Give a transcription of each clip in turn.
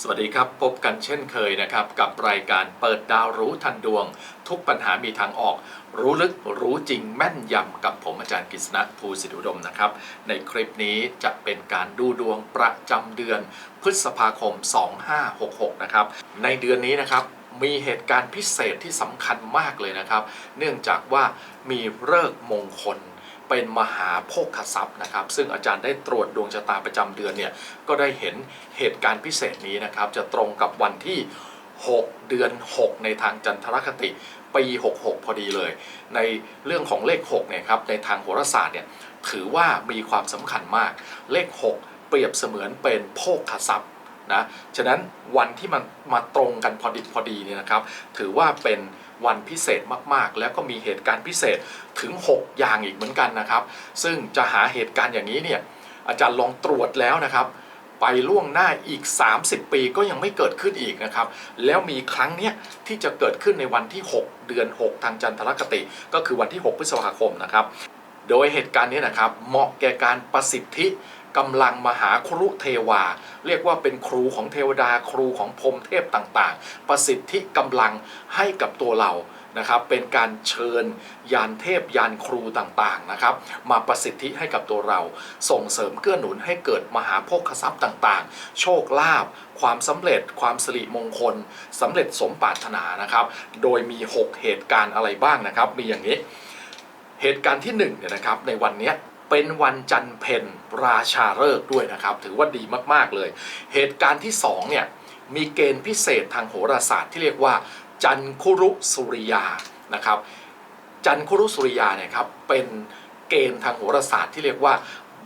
สวัสดีครับ พบกันเช่นเคยนะครับ กับรายการเปิดดาวรู้ทันดวง ทุกปัญหามีทางออก รู้ลึกรู้จริงแม่นยำกับผมอาจารย์กฤษณะภูสิทธิอุดมนะครับ ในคลิปนี้จะเป็นการดูดวงประจำเดือน พฤษภาคม 2566 นะครับ ในเดือนนี้นะครับมีเหตุการณ์พิเศษที่สำคัญมากเลยนะครับ เนื่องจากว่ามีเลิกมงคล เป็นมหาโภคทรัพย์นะครับ ซึ่งอาจารย์ได้ตรวจดวงชะตาประจำเดือนเนี่ยก็ได้เห็นเหตุการณ์พิเศษนี้นะครับ จะตรงกับวันที่ 6 เดือน 6 ในทางจันทรคติปี 66 พอดีเลย ในเรื่องของเลข6เนี่ยครับในทางโหราศาสตร์เนี่ยถือว่ามีความสำคัญมาก เลข 6 เปรียบเสมือนเป็นโภคทรัพย์นะฉะนั้นวันที่มันมาตรงกันพอดิบพอดีเนี่ยนะครับ ถือว่าเป็น วันพิเศษมากๆ แล้วก็มีเหตุการณ์พิเศษถึง 6 อย่างอีกเหมือนกันนะครับ ซึ่งจะหาเหตุการณ์อย่างนี้เนี่ยอาจารย์ลองตรวจแล้วนะครับ ไปล่วงหน้าอีก 30 ปีก็ยังไม่เกิดขึ้นอีกนะครับ แล้วมีครั้งเนี้ยที่จะเกิดขึ้นในวันที่ 6 เดือน 6 ทางจันทรคติ ก็คือวันที่ 6 พฤษภาคมนะครับ โดยเหตุการณ์นี้นะครับเหมาะแก่การประสิทธิ กำลังมหาครุเทวา เรียกว่าเป็นครูของเทวดาครูของพรมเทพต่างๆ ประสิทธิกำลังให้กับตัวเรานะครับเป็นการเชิญยานเทพยานครูต่างๆนะครับมาประสิทธิให้กับตัวเรา ส่งเสริมเกื้อหนุนให้เกิดมหาโภคทรัพย์ต่างๆ โชคลาภความสำเร็จความสิริมงคลสำเร็จสมปรารถนานะครับ โดยมี 6 เหตุการณ์อะไรบ้างนะครับ มีอย่างนี้ เหตุการณ์ที่1เนี่ยนะครับในวันนี้ เป็นวันจันทร์เพ็ญราชาฤกษ์ด้วยนะครับ ถือว่าดีมากๆเลย เหตุการณ์ที่2เนี่ยมีเกณฑ์พิเศษทางโหราศาสตร์ที่เรียกว่า จันคุรุสุริยานะครับ จันคุรุสุริยาเนี่ยครับเป็นเกณฑ์ทางโหราศาสตร์ที่เรียกว่า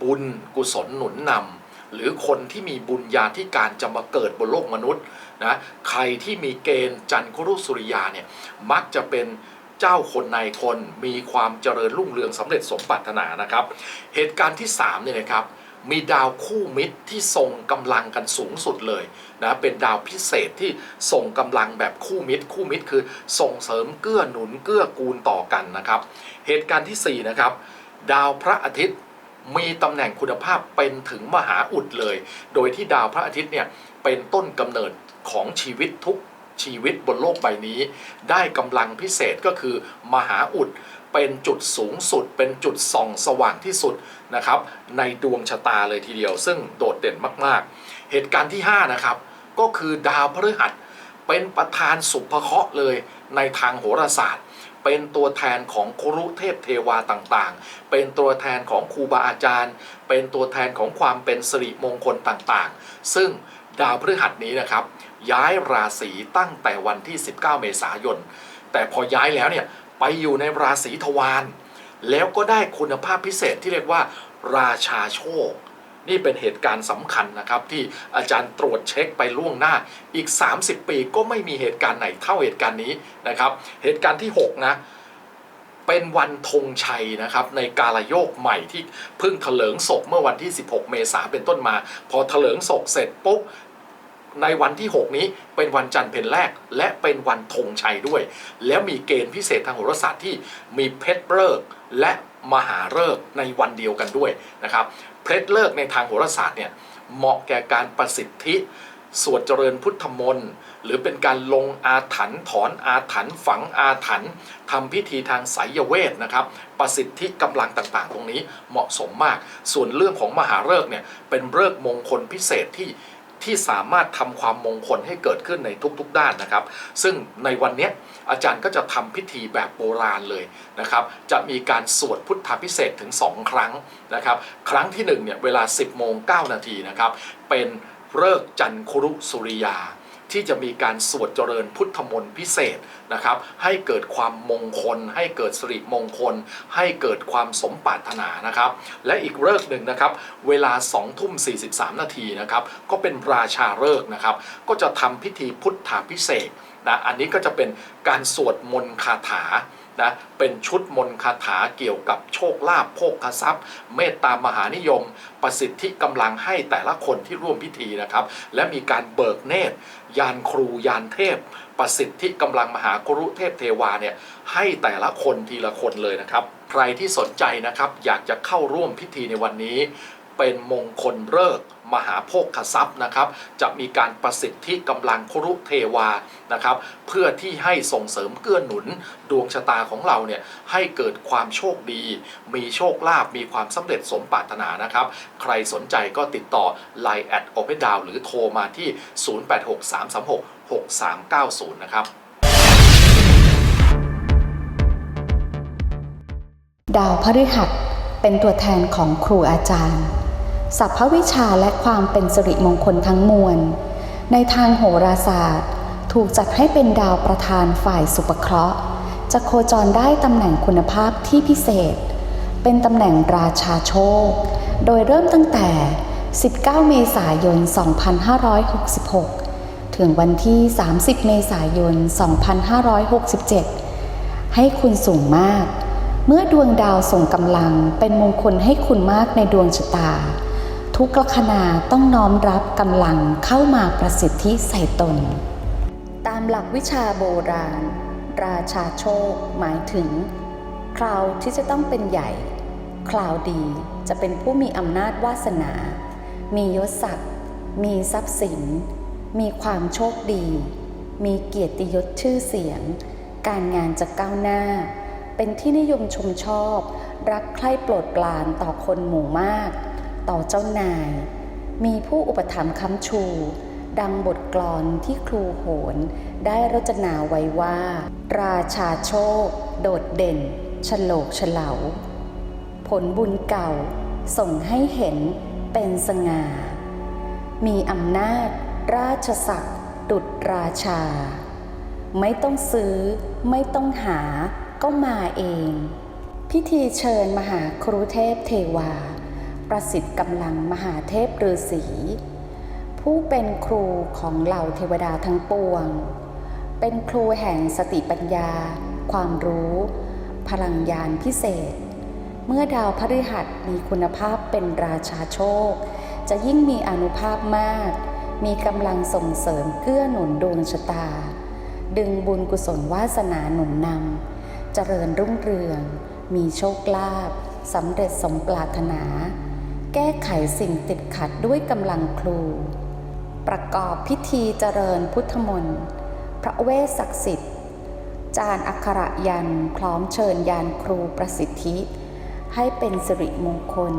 บุญกุศลหนุนนำหรือคนที่มีบุญญาธิการจะมาเกิดบนโลกมนุษย์นะใครที่มีเกณฑ์จันคุรุสุริยาเนี่ยมักจะเป็น เจ้าคนนายคนมีความเจริญรุ่งเรืองสำเร็จสมปรารถนานะครับ เหตุการณ์ที่3เนี่ยนะครับมีดาวคู่มิตรที่ทรงกำลังกันสูงสุดเลยนะเป็นดาวพิเศษที่ส่งกำลังแบบคู่มิตร คู่มิตรคือส่งเสริมเกื้อหนุนเกื้อกูลต่อกันนะครับ เหตุการณ์ที่4นะครับดาวพระอาทิตย์มีตำแหน่งคุณภาพเป็นถึงมหาอุดเลย โดยที่ดาวพระอาทิตย์เนี่ยเป็นต้นกำเนิดของชีวิตทุก ชีวิตบนโลกใบนี้ ได้กำลังพิเศษก็คือ มหาอุดเป็นจุดสูงสุด เป็นจุดส่องสว่างที่สุดนะครับในดวงชะตาเลยทีเดียว ซึ่งโดดเด่นมากๆ เหตุการณ์ที่ 5 นะครับ ก็คือดาวพฤหัสเป็นประธานสุภเคราะห์เลยในทางโหราศาสตร์ เป็นตัวแทนของครุเทพเทวาต่างๆ เป็นตัวแทนของครูบาอาจารย์ เป็นตัวแทนของความเป็นสิริมงคลต่างๆ ซึ่งดาวพฤหัสนี้นะครับ ย้ายราศีตั้งแต่วันที่ 19 เมษายน แต่พอย้ายแล้วเนี่ยไปอยู่ในราศีทวารแล้วก็ได้คุณภาพพิเศษที่เรียกว่า ราชาโชค นี่เป็นเหตุการณ์สำคัญนะครับ ที่อาจารย์ตรวจเช็คไปล่วงหน้าอีก 30 ปีก็ไม่มีเหตุการณ์ไหนเท่าเหตุการณ์นี้นะครับ เหตุการณ์ที่ 6 นะเป็นวันธงชัยนะครับในกาลโยกใหม่ที่เพิ่งเถลิงศพเมื่อวันที่ 16 เมษาเป็นต้นมา พอเถลิงศพเสร็จปุ๊บ ในวันที่ 6 นี้เป็นวันจันทร์เพ็ญแรก และเป็นวันธงชัยด้วย แล้วมีเกณฑ์พิเศษทางโหราศาสตร์ที่มีเพชรเลิกและมหาฤกษ์ในวันเดียวกันด้วยนะครับเพชรเลิกในทางโหราศาสตร์เนี่ยเหมาะแก่การประสิทธิสวดเจริญพุทธมนต์หรือเป็นการลงอาถรรพ์ถอนอาถรรพ์ฝังอาถรรพ์ทำพิธีทางไสยเวทนะครับ ประสิทธิกำลังต่างๆ ตรงนี้เหมาะสมมาก ส่วนเรื่องของมหาฤกษ์เนี่ยเป็นฤกษ์มงคลพิเศษที่ ที่สามารถทำความมงคลให้เกิดขึ้นในทุกๆด้านนะครับ ซึ่งในวันนี้อาจารย์ก็จะทำพิธีแบบโบราณเลยนะครับ จะมีการสวดพุทธพิเศษถึง 2 ครั้งนะครับ ครั้งที่1เนี่ยเวลา 10โมง9นาทีนะครับ เป็นเลิกษ์จันครุสุริยา ที่จะมีการสวดเจริญพุทธมนต์พิเศษนะครับ ให้เกิดความมงคล ให้เกิดสิริมงคล ให้เกิดความสมปรารถนานะครับ และอีกเลิกหนึ่งนะครับ เวลา2ทุ่ม43 นาทีนะครับ ก็เป็นราชาเลิกนะครับ ก็จะทำพิธีพุทธาพิเศษนะอันนี้ก็จะเป็นการสวดมนต์คาถา นะเป็นชุดมนต์คาถาเกี่ยวกับโชคลาภโภคทรัพย์ เมตตามหานิยม ประสิทธิกำลังให้แต่ละคนที่ร่วมพิธีนะครับ และมีการเบิกเนตร ยานครูยานเทพ ประสิทธิกำลังมหากรุเทพเทวาเนี่ยให้แต่ละคนทีละคนเลยนะครับ ใครที่สนใจนะครับอยากจะเข้าร่วมพิธีในวันนี้ เป็นมงคลเลิกษ์ มหาโภคทรัพย์นะครับจะมีการประสิทธิกำลังครุเทวานะครับเพื่อที่ให้ส่งเสริมเกื้อหนุนดวงชะตาของเราเนี่ยให้เกิดความโชคดี มีโชคลาภมีความสำเร็จสมปรารถนานะครับ ใครสนใจก็ติดต่อ Line แอดโอเพนดาวหรือโทรมาที่ 0863366390 นะครับดาวพฤหัสเป็นตัวแทนของครูอาจารย์ สัพพวิชาและความเป็นสิริมงคลทั้งมวล ในทางโหราศาสตร์ ถูกจัดให้เป็นดาวประธานฝ่ายสุปเคราะห์ จะโคจรได้ตำแหน่งคุณภาพที่พิเศษ เป็นตำแหน่งราชาโชค โดยเริ่มตั้งแต่ 19 เมษายน 2566 ถึงวันที่ 30 เมษายน 2567 ให้คุณสูงมาก เมื่อดวงดาวส่งกำลังเป็นมงคลให้คุณมากในดวงชะตา ทุกลัคนาต้องน้อมรับกำลังเข้ามาประสิทธิใส่ตน ตามหลักวิชาโบราณ ราชาโชคหมายถึง คราวที่จะต้องเป็นใหญ่ คราวดีจะเป็นผู้มีอำนาจวาสนา มียศศักดิ์มีทรัพย์สิน มีความโชคดี มีเกียรติยศชื่อเสียง การงานจะก้าวหน้า เป็นที่นิยมชมชอบ รักใคร่โปรดปรานต่อคนหมู่มาก ต่อเจ้านาย มีผู้อุปถัมภ์ค้ำชู ดังบทกลอนที่ครูโหน ได้รจนาไว้ว่า ราชาโชค โดดเด่นฉโลกเฉลาผลบุญเก่าส่งให้เห็นเป็นสง่า มีอำนาจ ราชศักดิ์ดุจราชา ไม่ต้องซื้อไม่ต้องหาก็มาเอง พิธีเชิญมหาครูเทพเทวา ประสิทธิ์กำลังมหาเทพฤาษีผู้เป็นครูของเหล่าเทวดาทั้งปวง เป็นครูแห่งสติปัญญา ความรู้ พลังยานพิเศษ เมื่อดาวพฤหัสมีคุณภาพเป็นราชาโชค จะยิ่งมีอนุภาพมาก มีกำลังส่งเสริมเกื้อหนุนดวงชะตา ดึงบุญกุศลวาสนาหนุนนำเจริญรุ่งเรือง มีโชคลาภสำเร็จสมปรารถนา แก้ไขสิ่งติดขัดด้วยกำลังครู ประกอบพิธีเจริญพุทธมนต์พระเวสศักดิ์สิทธิ์ จานอักขระยันพร้อมเชิญยานครูประสิทธิ ให้เป็นสิริมงคล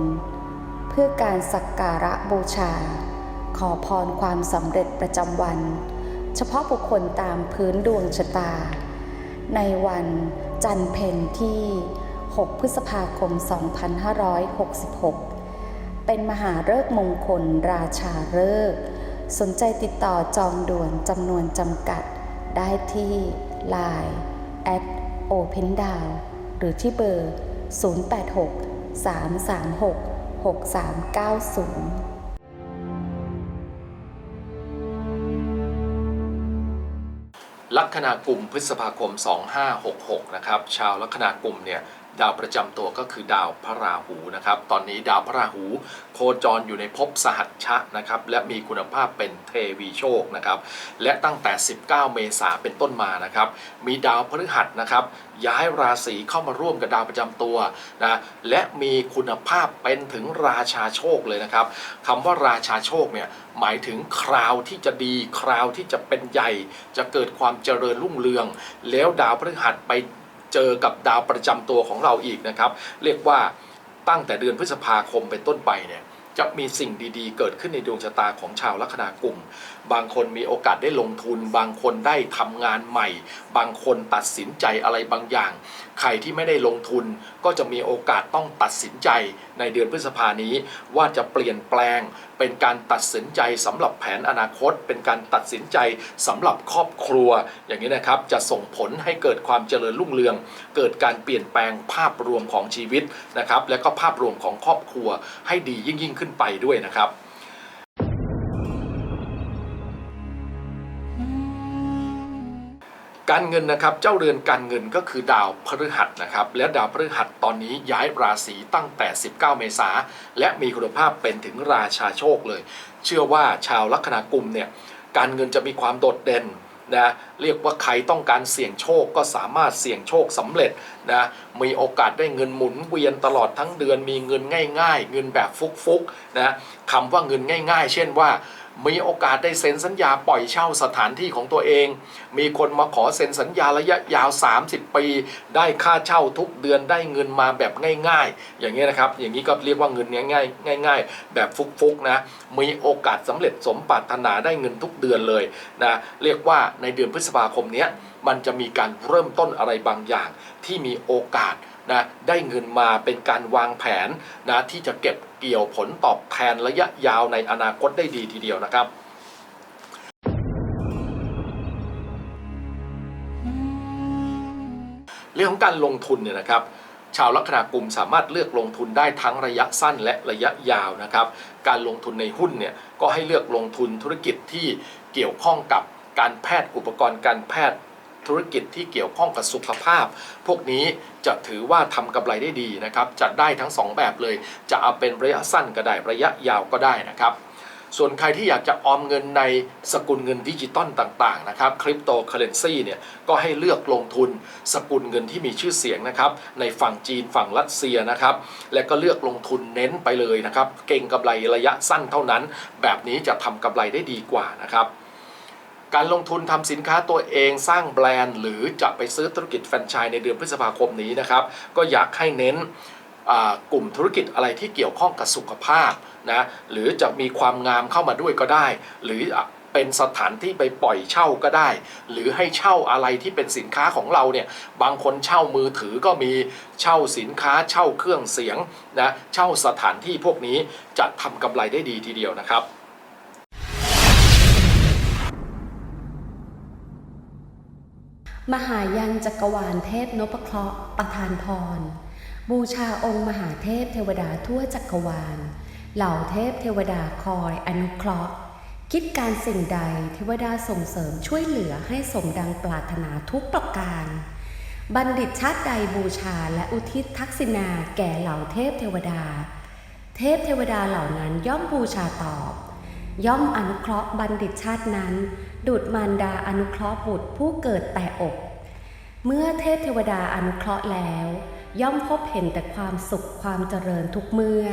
เพื่อการสักการะบูชา ขอพรความสำเร็จประจำวัน เฉพาะบุคคลตามพื้นดวงชะตา ในวันจันเพ็ญที่ 6 พฤษภาคม 2566 เป็นมหาฤกษ์มงคล ราชาฤกษ์สนใจติดต่อจองด่วนจำนวนจำกัด ได้ที่ Line at Open d o w n หรือที่เบอร์ 086 336 6390ลัคนากุมพฤษภาคม 2566 นะครับ ชาวลัคนากุมเนี่ย ดาวประจำตัวก็คือดาวพระราหูนะครับ ตอนนี้ดาวพระราหู โคจรอยู่ในภพสหัชชะนะครับ และมีคุณภาพเป็นเทวีโชคนะครับ และตั้งแต่ 19 เมษาเป็นต้นมานะครับ มีดาวพฤหัสนะครับ ย้ายราศีเข้ามาร่วมกับดาวประจำตัวนะและมีคุณภาพเป็นถึงราชาโชคเลยนะครับคำว่าราชาโชคเนี่ยหมายถึงคราวที่จะดีคราวที่จะเป็นใหญ่ จะเกิดความเจริญรุ่งเรือง แล้วดาวพฤหัสไป เจอกับดาวประจำตัวของเราอีกนะครับ เรียกว่าตั้งแต่เดือนพฤษภาคมเป็นต้นไปเนี่ยจะมีสิ่งดีๆ เกิดขึ้นในดวงชะตาของชาวลัคนากุมบางคนมีโอกาสได้ลงทุน บางคนได้ทำงานใหม่ บางคนตัดสินใจอะไรบางอย่าง ใครที่ไม่ได้ลงทุนก็จะมีโอกาสต้องตัดสินใจในเดือนพฤษภานี้ว่าจะเปลี่ยนแปลง เป็นการตัดสินใจสำหรับแผนอนาคต เป็นการตัดสินใจสำหรับครอบครัว อย่างนี้นะครับจะส่งผลให้เกิดความเจริญรุ่งเรือง เกิดการเปลี่ยนแปลงภาพรวมของชีวิตนะครับและก็ภาพรวมของครอบครัวให้ดียิ่งยิ่งขึ้นไปด้วยนะครับ การเงินนะครับเจ้าเรือนการเงินก็คือดาวพฤหัสนะครับและดาวพฤหัสตอนนี้ย้ายราศีตั้งแต่ 19 เมษาและมีคุณภาพเป็นถึงราชาโชคเลย เชื่อว่าชาวลัคนากุมเนี่ยการเงินจะมีความโดดเด่นนะเรียกว่าใครต้องการเสี่ยงโชคก็สามารถเสี่ยงโชคสำเร็จนะมีโอกาสได้เงินหมุนเวียนตลอดทั้งเดือนมีเงินง่าย ๆ เงินแบบฟุกๆนะคำว่าเงินง่าย ๆ เช่นว่า มีโอกาสได้เซ็นสัญญาปล่อยเช่าสถานที่ของตัวเอง มีคนมาขอเซ็นสัญญาระยะยาว 30 ปี ได้ค่าเช่าทุกเดือนได้เงินมาแบบง่าย ๆ อย่างนี้นะครับ อย่างนี้ก็เรียกว่าเงินง่ายๆง่าย ๆ แบบฟุกๆนะ มีโอกาสสำเร็จสมปรารถนาได้เงินทุกเดือนเลยนะ เรียกว่าในเดือนพฤษภาคมนี้มันจะมีการเริ่มต้นอะไรบางอย่างที่มีโอกาสนะได้เงินมาเป็นการวางแผนนะที่จะเก็บ เกี่ยวผลตอบแทนระยะยาวในอนาคตได้ดีทีเดียวนะครับเรื่องของการลงทุนเนี่ยนะครับ ชาวลัคนากลุ่มสามารถเลือกลงทุนได้ทั้งระยะสั้นและระยะยาวนะครับ การลงทุนในหุ้นเนี่ยก็ให้เลือกลงทุนธุรกิจที่เกี่ยวข้องกับการแพทย์อุปกรณ์การแพทย์ ธุรกิจที่เกี่ยวข้องกับสุขภาพ พวกนี้จะถือว่าทำกำไรได้ดีนะครับ จะได้ทั้งสองแบบเลย จะเอาเป็นระยะสั้นก็ได้ระยะยาวก็ได้นะครับ ส่วนใครที่อยากจะออมเงินในสกุลเงินดิจิตอลต่างๆนะครับคริปโตเคอเรนซีเนี่ยก็ให้เลือกลงทุนสกุลเงินที่มีชื่อเสียงนะครับ ในฝั่งจีนฝั่งรัสเซียนะครับ และก็เลือกลงทุนเน้นไปเลยนะครับ เก่งกำไรระยะสั้นเท่านั้น แบบนี้จะทำกำไรได้ดีกว่านะครับ การลงทุนทำสินค้าตัวเองสร้างแบรนด์ หรือจะไปซื้อธุรกิจแฟรนไชส์ในเดือนพฤษภาคมนี้นะครับ ก็อยากให้เน้นกลุ่มธุรกิจอะไรที่เกี่ยวข้องกับสุขภาพนะหรือจะมีความงามเข้ามาด้วยก็ได้ หรือเป็นสถานที่ไปปล่อยเช่าก็ได้ หรือให้เช่าอะไรที่เป็นสินค้าของเราเนี่ยบางคนเช่ามือถือก็มีเช่าสินค้าเช่าเครื่องเสียงนะเช่าสถานที่พวกนี้จะทำกำไรได้ดีทีเดียวนะครับ มหายังจักรวาลเทพนพเคราะห์ประทานพร บูชาองค์มหาเทพเทวดาทั่วจักรวาล เหล่าเทพเทวดาคอยอนุเคราะห์ คิดการสิ่งใดเทวดาส่งเสริมช่วยเหลือให้สมดังปรารถนาทุกประการ บัณฑิตชาติใดบูชาและอุทิศทักษิณาแก่เหล่าเทพเทวดา เทพเทวดาเหล่านั้นย่อมบูชาตอบ ย่อมอนุเคราะห์บัณฑิตชาตินั้น ดุดมารดาอนุเคราะห์บุตรผู้เกิดแต่อก เมื่อเทพเทวดาอนุเคราะห์แล้ว ย่อมพบเห็นแต่ความสุขความเจริญทุกเมื่อ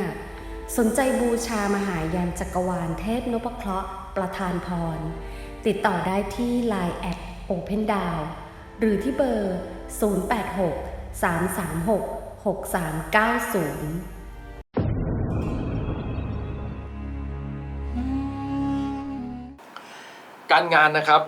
สนใจบูชามหายันจักรวาลเทพนพเคราะห์ประทานพร ติดต่อได้ที่ Line แอด Open d o w n หรือที่เบอร์ 086 336 6390 การงานนะครับ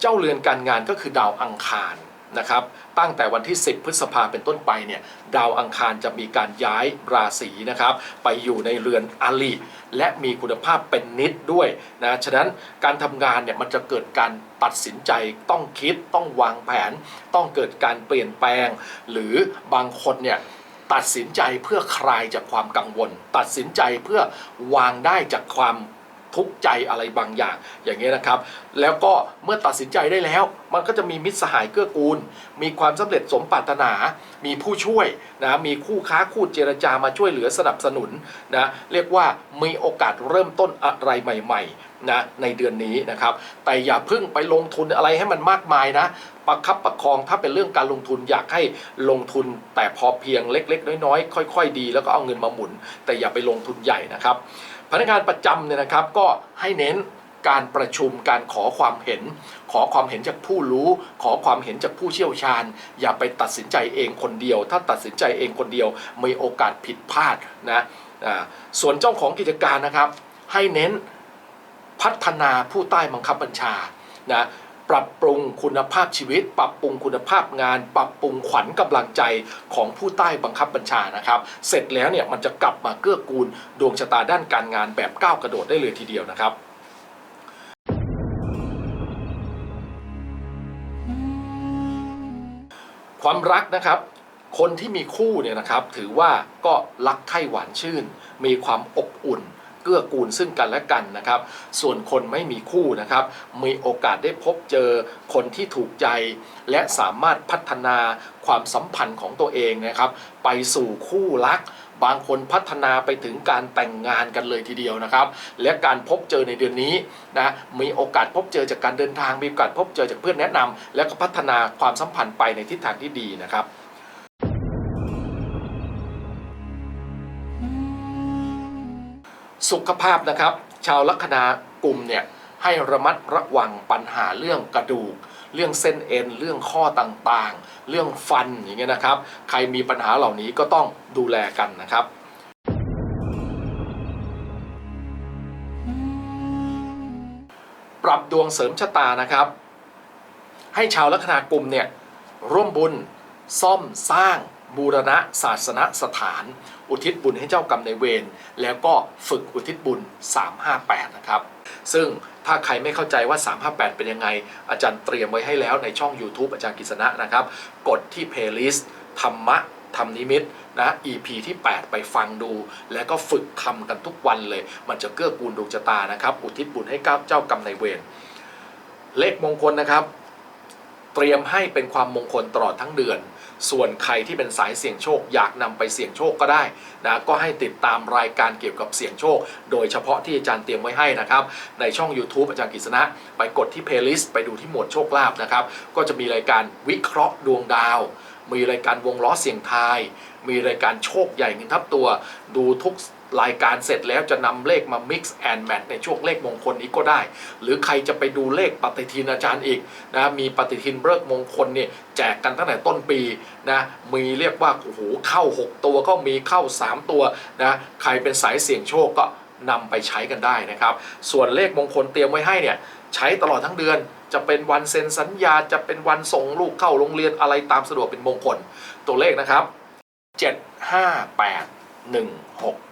เจ้าเรือนการงานก็คือดาวอังคารนะครับ ตั้งแต่วันที่ 10 พฤษภาเป็นต้นไปเนี่ยดาวอังคารจะมีการย้ายราศีนะครับ ไปอยู่ในเรือนอลิและมีคุณภาพเป็นนิดด้วยนะฉะนั้นการทำงานเนี่ยมันจะเกิดการตัดสินใจต้องคิดต้องวางแผน ต้องเกิดการเปลี่ยนแปลง หรือบางคนเนี่ยตัดสินใจเพื่อคลายจากความกังวล ตัดสินใจเพื่อวางได้จากความ ทุกข์ใจอะไรบางอย่างอย่างนี้ยนะครับ แล้วก็เมื่อตัดสินใจได้แล้ว มันก็จะมีมิตรสหายเกื้อกูล มีความสำเร็จสมปรารถนา มีผู้ช่วยนะมีคู่ค้าคู่เจรจามาช่วยเหลือสนับสนุนนะเรียกว่ามีโอกาสเริ่มต้นอะไรใหม่ ๆนะในเดือนนี้นะครับ แต่อย่าเพิ่งไปลงทุนอะไรให้มันมากมายนะประคับประคองถ้าเป็นเรื่องการลงทุนอยากให้ลงทุนแต่พอเพียงเล็ก ๆ น้อยๆค่อย ๆ ดี แล้วก็เอาเงินมาหมุน แต่อย่าไปลงทุนใหญ่นะครับ พนักงานประจำเนี่ยนะครับก็ให้เน้นการประชุมการขอความเห็น ขอความเห็นจากผู้รู้ ขอความเห็นจากผู้เชี่ยวชาญ อย่าไปตัดสินใจเองคนเดียว ถ้าตัดสินใจเองคนเดียวมีโอกาสผิดพลาดนะอ่าส่วนเจ้าของกิจการนะครับ ให้เน้นพัฒนาผู้ใต้บังคับบัญชานะ ปรับปรุงคุณภาพชีวิต ปรับปรุงคุณภาพงาน ปรับปรุงขวัญกำลังใจของผู้ใต้บังคับบัญชานะครับ เสร็จแล้วเนี่ยมันจะกลับมาเกื้อกูลดวงชะตาด้านการงานแบบก้าวกระโดดได้เลยทีเดียวนะครับความรักนะครับ คนที่มีคู่เนี่ยนะครับ ถือว่าก็รักใคร่หวานชื่น มีความอบอุ่น เกื้อกูลซึ่งกันและกันนะครับ ส่วนคนไม่มีคู่นะครับ มีโอกาสได้พบเจอคนที่ถูกใจ และสามารถพัฒนาความสัมพันธ์ของตัวเองนะครับ ไปสู่คู่รักบางคนพัฒนาไปถึงการแต่งงานกันเลยทีเดียวนะครับ และการพบเจอในเดือนนี้นะมีโอกาสพบเจอจากการเดินทางมีโอกาสพบเจอจากเพื่อนแนะนำแล้วก็พัฒนาความสัมพันธ์ไปในทิศทางที่ดีนะครับ สุขภาพนะครับ ชาวลัคนากลุ่มเนี่ยให้ระมัดระวังปัญหาเรื่องกระดูก เรื่องเส้นเอ็น เรื่องข้อต่างๆ เรื่องฟันอย่างเงี้ยนะครับ ใครมีปัญหาเหล่านี้ก็ต้องดูแลกันนะครับปรับดวงเสริมชะตานะครับ ให้ชาวลัคนากลุ่มเนี่ยร่วมบุญ ซ่อมสร้างบูรณะศาสนสถาน อุทิศบุญให้เจ้ากรรมในเวรแล้วก็ฝึกอุทิศบุญ 358 นะครับ ซึ่งถ้าใครไม่เข้าใจว่า 358 เป็นยังไง อาจารย์เตรียมไว้ให้แล้วในช่อง YouTube อาจารย์กิษณะนะครับ กดที่ playlist ธรรมะธรรมนิมิตนะ EP ที่ 8 ไปฟังดู แล้วก็ฝึกทำกันทุกวันเลย มันจะเกื้อกูลดวงชะตานะครับ อุทิศบุญให้กับเจ้ากรรมในเวรเลขมงคลนะครับ เตรียมให้เป็นความมงคลตลอดทั้งเดือน ส่วนใครที่เป็นสายเสี่ยงโชค อยากนำไปเสี่ยงโชคก็ได้นะก็ให้ติดตามรายการเกี่ยวกับเสี่ยงโชค โดยเฉพาะที่อาจารย์เตรียมไว้ให้นะครับในช่อง YouTube อาจารย์กฤษณะ ไปกดที่เพลย์ลิสต์ไปดูที่หมวดโชคลาภนะครับก็จะมีรายการวิเคราะห์ดวงดาว มีรายการวงล้อเสี่ยงทาย มีรายการโชคใหญ่เงินทับตัวดูทุก รายการเสร็จแล้วจะนำเลขมา mix and match ในช่วงเลขมงคลนี้ก็ได้ หรือใครจะไปดูเลขปฏิทินอาจารย์อีกนะมีปฏิทินเลิกมงคลเนี่ยแจกกันตั้งแต่ต้นปีนะมีเรียกว่าโอ้โหเข้า 6 ตัวก็มีเข้า 3 ตัวนะใครเป็นสายเสี่ยงโชคก็นำไปใช้กันได้นะครับ ส่วนเลขมงคลเตรียมไว้ให้เนี่ยใช้ตลอดทั้งเดือนจะเป็นวันเซ็นสัญญาจะเป็นวันส่งลูกเข้าโรงเรียนอะไรตามสะดวกเป็นมงคล ตัวเลขนะครับ 7 5 8 1 6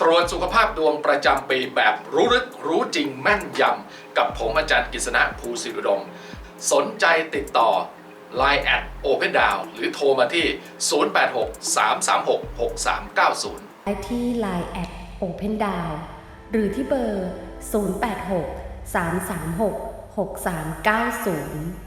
ตรวจสุขภาพดวงประจำปีแบบรู้ลึกรู้จริงแม่นยำกับผมอาจารย์กฤษณะภูสิริดม สนใจติดต่อ Line at Open Down หรือโทรมาที่ 086 336 6390 ได้ที่ Line แอด Open Down หรือที่เบอร์ 086 336 6390